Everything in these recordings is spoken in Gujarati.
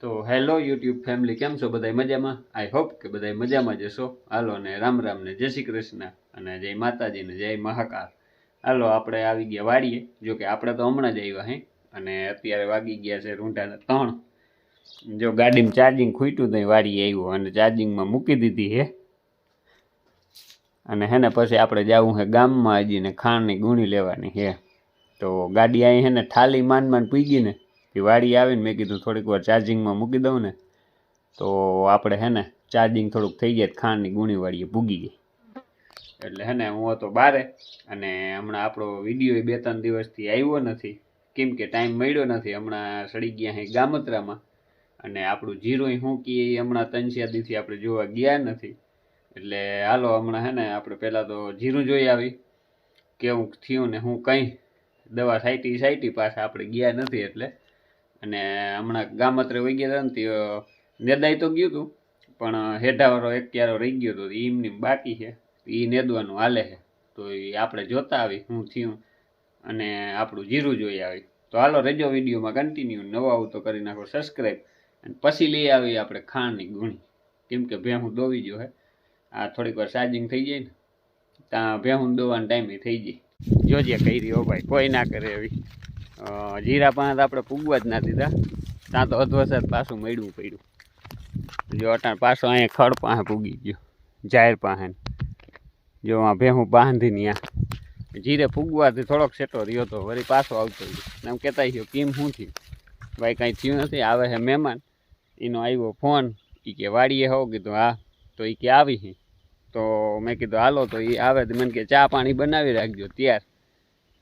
તો હેલો યુટ્યુબ ફેમિલી, કેમ છો? બધા મજામાં? આઈ હોપ કે બધા મજામાં જશો હાલો ને રામ રામ ને જય શ્રી કૃષ્ણ અને જય માતાજી ને જય મહાકાળ હાલો, આપણે આવી ગયા વાડીએ, જો કે આપણે તો હમણાં જ આવ્યા હે, અને અત્યારે વાગી ગયા છે રૂંઢાના ત્રણ. જો ગાડીમાં ચાર્જિંગ ખૂટ્યું તો વાડીએ આવ્યો અને ચાર્જિંગમાં મૂકી દીધી હે. અને હેને પછી આપણે જવું છે ગામમાં હજીને ખાણની ગુણી લેવાની હે. તો ગાડી અહીં હે ને માન માંડ માંડ ગઈ ને એ વાડી આવીને મેં કીધું થોડીક વાર ચાર્જિંગમાં મૂકી દઉં ને, તો આપણે હે ને ચાર્જિંગ થોડુંક થઈ જાય ખાંડની ગુણી વાળીએ પૂગી ગઈ. એટલે હે ને હું હતો બારે અને હમણાં આપણો વીડિયો બે ત્રણ દિવસથી આવ્યો નથી. કેમ કે ટાઈમ મળ્યો નથી. હમણાં સડી ગયા અહીં ગામત્રામાં અને આપણું જીરો શું કીએ હમણાં તનસ્યાદીથી આપણે જોવા ગયા નથી. એટલે હાલો હમણાં હે ને આપણે પહેલાં તો જીરું જોઈ આવી કેવું થયું ને હું કંઈ દવા સાઈટી સાઈટી પાછા આપણે ગયા નથી એટલે અને હમણાં ગામત્રે વહી ગયા હતા ને તે નેદાઈ તો ગયું હતું, પણ હેઠાવાળો એક ક્યારો રહી ગયો હતો એમની બાકી છે એ નેદવાનું હાલે છે. તો એ આપણે જોતા આવી હું થયું, અને આપણું જીરું જોઈ આવી. તો હાલો રેજો વિડીયોમાં કન્ટિન્યુ નવા આવું તો કરી નાખો સબસ્ક્રાઈબ અને પછી લઈ આવી આપણે ખાંડની ગુણી. કેમ કે ભેહું દોવી જો હે, આ થોડીક વાર ચાર્જિંગ થઈ જાય ને ત્યાં ભેહું દોવાનો ટાઈમ થઈ જાય. જોજે કહી રહ્યો ભાઈ, કોઈ ના કરે એવી. જીરા પાના તો આપણે પૂગવા જ ના દીધા. ત્યાં તો અધવસાદ પાછું મળ્યું પડ્યું. જો અટાણ પાછો અહીંયા ખડ પાસે પૂગી ગયો, જાહેર પાસે જો આ ભેહું બાંધી ને જીરે ફૂગવાથી થોડોક સેટો રહ્યો તો વળી પાછો આવતો રહ્યો. એમ કહેતા ગયો કેમ શું થયું? ભાઈ, કાંઈ થયું નથી, આવે છે મહેમાન. એનો આવ્યો ફોન. એ કે, વાડીએ હોવ કીધું, હા. તો એ કે, આવી છે તો મેં કીધું, હાલો. તો એ આવે તો મને કે, ચા પાણી બનાવી રાખજો, ત્યાર.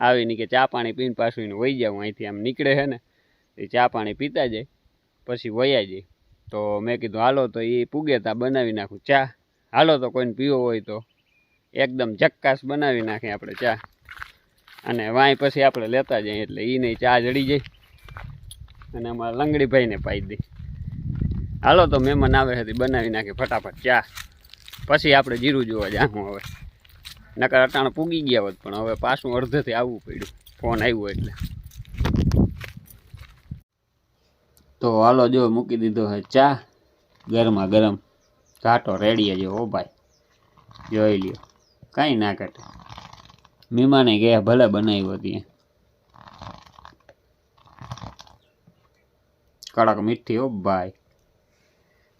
આવીને કે ચા પાણી પીને પાછું એને વહી જાઉં. અહીંથી આમ નીકળે છે ને, એ ચા પાણી પીતા જાય, પછી વયા જાય. તો મેં કીધું, હાલો, તો એ પૂગે તા, બનાવી નાખું ચા. હાલો, તો કોઈને પીવો હોય તો. એકદમ ચક્કાસ બનાવી નાખીએ આપણે ચા. અને વાંય પછી આપણે લેતા જઈએ, એટલે એને ચા જડી જાય. અને અમારા લંગડીભાઈને પાઈ દઈ હાલો, તો મહેમાન આવે હતી બનાવી નાખે ફટાફટ ચા. પછી આપણે જીરું જોવા જાઉં હવે. નકર અટાણ પૂગી ગયા હોત, પણ હવે પાછું અડધેથી આવવું પડ્યું. ફોન આવ્યો એટલે. તો હાલો જો, મૂકી દીધો છે ચા. ગરમા ગરમ. ઘાટો રેડીએ જો ઓ ભાઈ. જોઈ લ્યો. કાંઈ ના ઘટે મીમાને ગયા ભલે બનાવ્યો ત્યાં કડક મીઠી ઓ ભાઈ.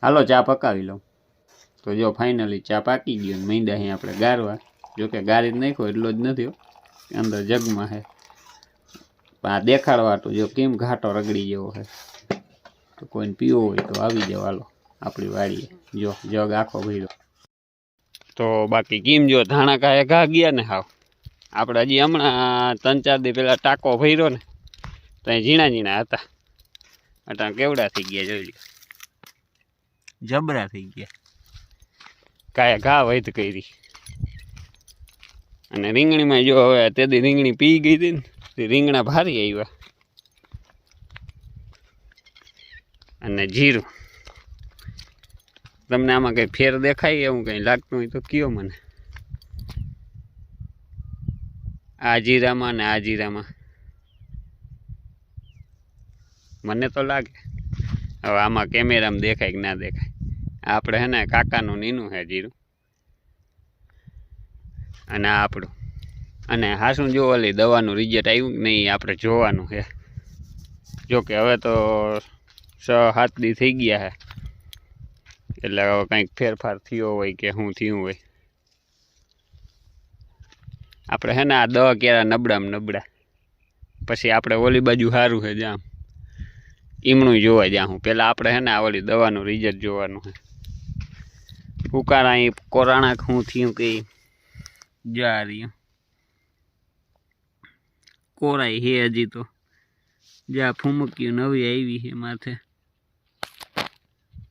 હાલો ચા પકાવી લઉં. તો જો ફાઇનલી ચા પાકી ગયો મીંડા અહીં આપણે ગારવા. જો ગાડી નાખ્યો, એટલો જ નથી અંદર જગમાં છે આ દેખાડવા તો જો કેમ ઘાટો રગડી જેવો છે તો કોઈને પીવો હોય તો આવી જાવ હાલો. આપણી વાડીએ. જો, જગ આખો ભર્યો. તો બાકી કેમ જો ધાણા કાંઈ ઘા ગયા ને હાવ? આપણે હજી હમણાં ત્રણ ચાર દી પહેલાં ટાંકો ભર્યો ને ત્યાં ઝીણા ઝીણા હતા. અટાણ કેવડા થઈ ગયા જોઈ લો જબરા થઈ ગયા. કાંઈ ઘા વૈધ કરી. અને રીંગણીમાં જો હવે તેથી રીંગણી પી ગઈ હતી ને રીંગણા ભારી આવ્યા. અને જીરું. તમને આમાં કંઈ ફેર દેખાય એવું કંઈ લાગતું હોય તો કયો મને. આ જીરામાં ને આ જીરામાં. મને તો લાગે. હવે આમાં કેમેરામાં દેખાય કે ના દેખાય. આપણે હે ને કાકાનું નીનું હે જીરું. અને આ આપણું. અને હાસું જો ઓલી દવાનું રિઝલ્ટ આવ્યું નહીં આપણે જોવાનું છે. જો કે હવે તો છ સાત દી થઈ ગયા છે. એટલે હવે કંઈક ફેરફાર થયો હોય કે શું થયું હોય. આપણે હે ને આ દવા કેરા નબળામાં નબળા. પછી આપણે ઓલી બાજુ સારું છે જામ ઈમણું જોવા જાઉં પહેલાં આપણે હે ને આ ઓલી દવાનું રિઝલ્ટ જોવાનું છે. ઉકાળા અહીં કોરાણા શું થયું કે જા રહ્યું કોરાઈ હે હજી તો. જ્યાં ફૂમક્યું નવી આવી છે માથે.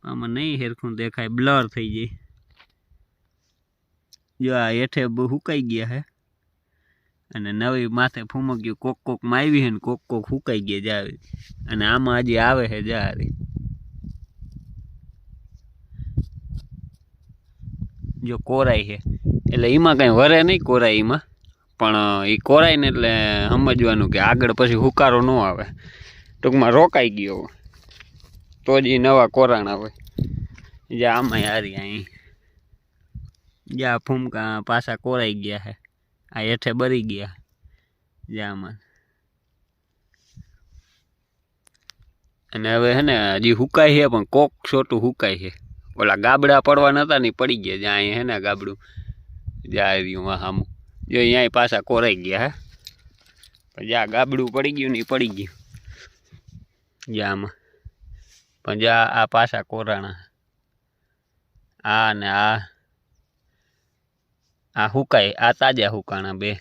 આમાં નહીં હેરખું દેખાય, બ્લર થઈ જાય. જો આ હેઠે હુકાઈ ગયા હે. અને નવી માથે ફૂમક્યું કોક કોકમાં આવી છે ને કોક કોક હુકાઈ ગયા જાવે અને આમાં હજી આવે છે જારી. જો કોરાઈ છે એટલે એમાં કંઈ વરે નહીં કોરાઈમાં પણ એ કોરાય ને એટલે સમજવાનું કે આગળ પછી હુકારો ન આવે. ટૂંકમાં રોકાઈ ગયો તો જ એ નવા કોરાણા હોય. જ્યાં આમાં હારી અહીં જ્યાં ફૂમકા પાછા કોરાઈ ગયા છે આ હેઠે બરી ગયા. જ્યાં આમાં. અને હવે હે ને, હજી હુકાય છે પણ કોક છોટું હુકાય છે ઓલા ગાબડા પડવા નતા ને પડી ગયા. જ્યાં અહીં હે ને ગાબડું. જ્યાં આ સામું જો અહીંયા પાછા કોરાઈ ગયા, હે? જ્યાં ગાબડું પડી ગયું ને પડી ગયું. જ્યાં પણ જ્યાં આ પાછા કોરાણા. આ ને આ. આ હુકાય, આ તાજા હુકાણા બે.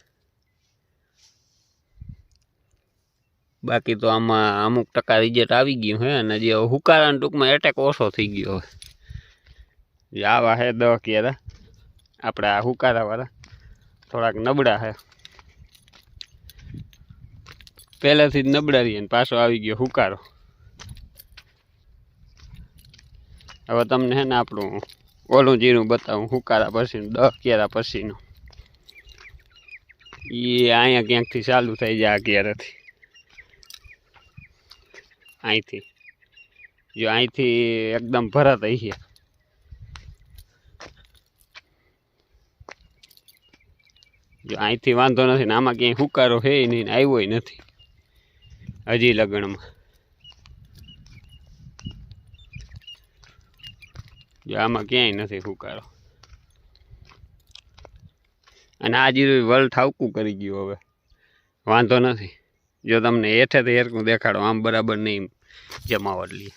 બાકી તો આમાં અમુક ટકા રિઝલ્ટ આવી ગયું, હે? અને જે હુકારાના ટૂંકમાં એટેક ઓછો થઈ ગયો હવે. આવા હે દહ કેરા આપણે હુકારાવાળા. થોડાક નબળા હે. પહેલેથી જ નબળા રહીએ પાછો આવી ગયો હુકારો. હવે તમને હે ને આપણું ઓલું જીરું બતાવું, હુકારા પછીનું દહ કેરા પછીનું. એ અહીંયા ક્યાંકથી ચાલુ થઈ જાય કેરાથી. અહીંથી. જો અહીંથી એકદમ ભરત અહીં જો અહીંથી વાંધો નથી ને આમાં ક્યાંય હુકારો છે નહીં આવ્યો નથી હજી લગ્નમાં. જો આમાં ક્યાંય નથી હુકારો. અને આ જીરું વલ ઠાવકું કરી ગયું હવે. વાંધો નથી. જો તમને હેઠેથી હેરકું દેખાડો, આમ બરાબર નહીં જમાવટ લઈએ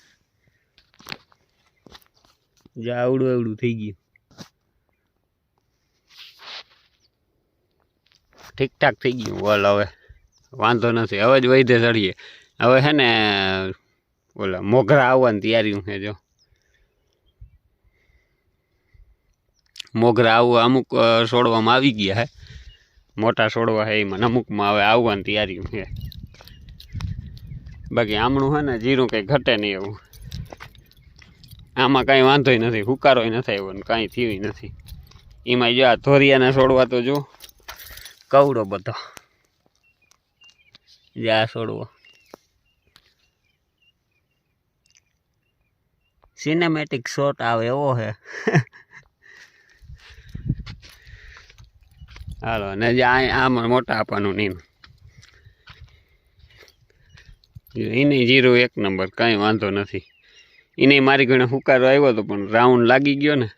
જે આવડું આવડું થઈ ગયું. ઠીકઠાક થઈ ગયું. વલ હવે. વાંધો નથી. હવે જ વૈધે ચડીએ. હવે છે ને, ઓલા મોગરા આવવાની તૈયારી છે જો. મોગરા આવવા અમુક છોડવામાં આવી ગયા હે. મોટા છોડવા હે એમાં અમુકમાં હવે આવવાની તૈયારી છે. બાકી આમણું છે ને, જીરું કંઈ ઘટે નહીં એવું. આમાં કાંઈ વાંધોય નથી. હુકારોય નથી આવ્યો કાંઈ થયું નથી. એમાં જો આ ધોરિયાના છોડવા તો જો. કવડો બધો. આ છોડવો. સિનેમેટિક શોટ આવે, એવો છે હાલો, ને આમાં મોટા આપવાનું નહીં એને જીરો એક નંબર કાંઈ વાંધો નથી. એને મારી ઘણે હુકારો આવ્યો હતો પણ રાઉન્ડ લાગી ગયો ને.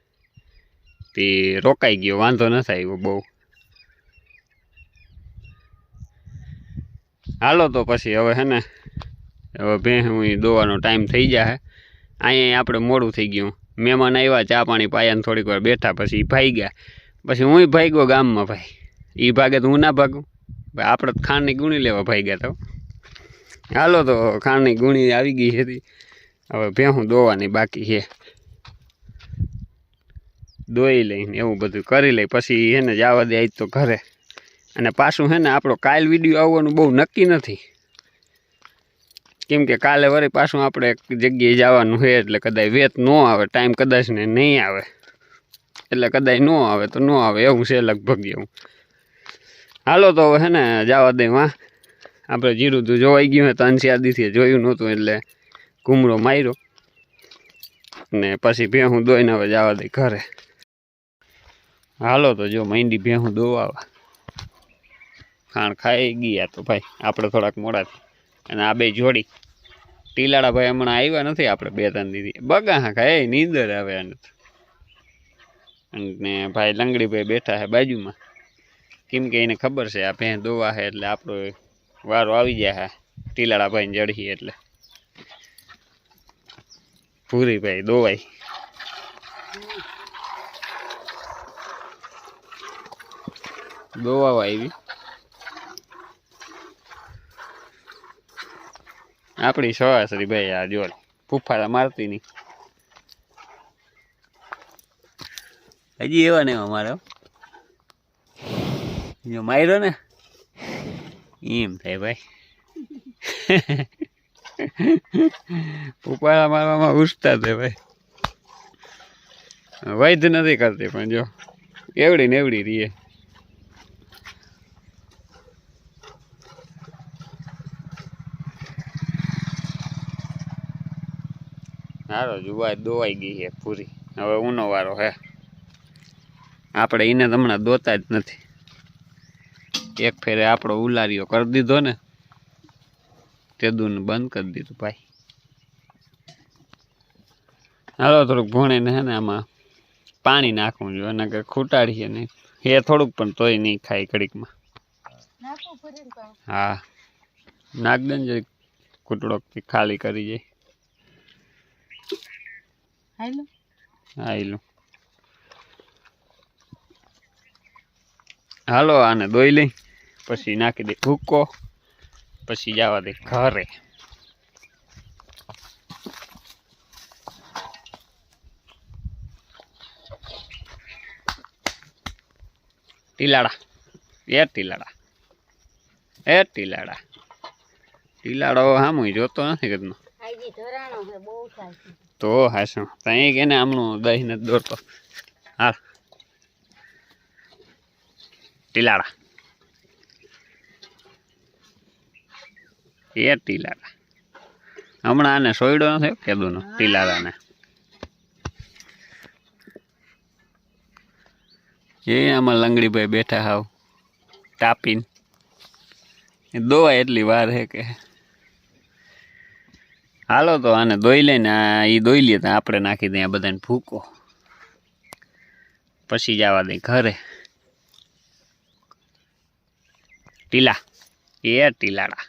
તે રોકાઈ ગયો, વાંધો નથી આવ્યો બહુ. હાલો તો પછી હવે હે ને, હવે ભેં દોવાનો ટાઈમ થઈ જાય અહીંયા આપણે મોડું થઈ ગયું. મહેમાન આવ્યા ચા પાણી પાયાને થોડીક વાર બેઠા, પછી ભાઈ ગયા. પછી હું ભાગ્યો ગામમાં ભાઈ. એ ભાગે તો હું ના ભાગું. ભાઈ આપણે તો ખાંડની ગુણી લેવા ભાઈ ગયા તો હાલો તો ખાંડની ગુણી આવી ગઈ હતી. હવે ભેહું દોવાની બાકી છે. દોઈ લઈને એવું બધું કરી લઈ, પછી એને જવા દે આજ તો ઘરે. અને પાછું હે ને આપણો કાલ વીડિયો આવવાનું બહુ નક્કી નથી. કેમ કે કાલે વળી પાછું આપણે એક જગ્યાએ જવાનું છે એટલે કદાચ વેત ન આવે, ટાઈમ કદાચ ને નહીં આવે. એટલે કદાચ ન આવે તો ન આવે, એવું છે લગભગ એવું. હાલો તો હવે હે ને જવા દે વાં. આપણે જીરું તો જોવાઈ ગયું હોય અંશિયાદીથી જોયું નહોતું એટલે ઘૂમરો માર્યો. ને પછી ભેહું દોઈને હવે જવા દે ઘરે. હાલો તો જો માંડી ભેહું દોવાવા. ખાણ ખાઈ ગયા તો ભાઈ, આપણે થોડાક મોડાથી. અને આ બે જોડી. ટીલાડા ભાઈ હમણાં આવ્યા નથી આપણે બે ત્રણ દીધી. બગા હા ખાય નીંદર આવે. અને ભાઈ લંગડીભાઈ બેઠા છે બાજુમાં. કેમ કે એને ખબર છે, આ ભેં દોવા છે એટલે આપણો વારો આવી જાય છે ટીલાડા ભાઈને જડીએ એટલે. પૂરી ભાઈ દોવાઈ. દોવાવા આવી. આપણી સવાસરી ભાઈ આ જોડ ફૂફાડા મારતી નહીં હજી એવા ને એવા મારે હો. જો માર્યો ને એમ થાય ભાઈ ફૂફાડા મારવામાં ઉછતા થાય ભાઈ વૈધ નથી કરતી પણ જો એવડી ને એવડી રીએ હારો દોવાઈ ગઈ છે પૂરી. હવે ઉનો વારો હે. આપણે એને હમણાં દોતા જ નથી. એક ફેરે આપણો ઉલારીઓ કરી દીધો ને તે દૂન બંધ કરી દીધું ભાઈ. હાલો થોડુંક ભૂણીને હે ને આમાં પાણી નાખવું જોઈએ અને કે ખૂટાડીએ નહીં. એ થોડુંક પણ તોય નહીં ખાય ઘડીકમાં. હા. નાખ દે ને જરીક ખાલી કરી જાય. હા એલું હાલો આને દોઈ લઈ પછી નાખી દે ભૂકો પછી જવા દે ઘરે ટીલાડા એ ટીલાડા એ ટીલાડા ટીલાડો હામું જોતો નથી કદનો તો હાશું. ત્યાં કે ને આમનું દહીં નથી દોરતો. હા ટીલાડા. એ ટીલાડા. હમણાં આને સોયડો નથી કેદુનો, ટીલાડાને. એ આમાં લંગડીભાઈ બેઠા હાવ. તાપીને. દોવાય એટલી વાર હે કે. હાલો તો આને દોઈ લઈને એ દોઈ લઈએ તો આપણે નાખી દઈએ બધાને ફૂકો પછી જવા દે ઘરે. ટીલા. એ ટીલાડા.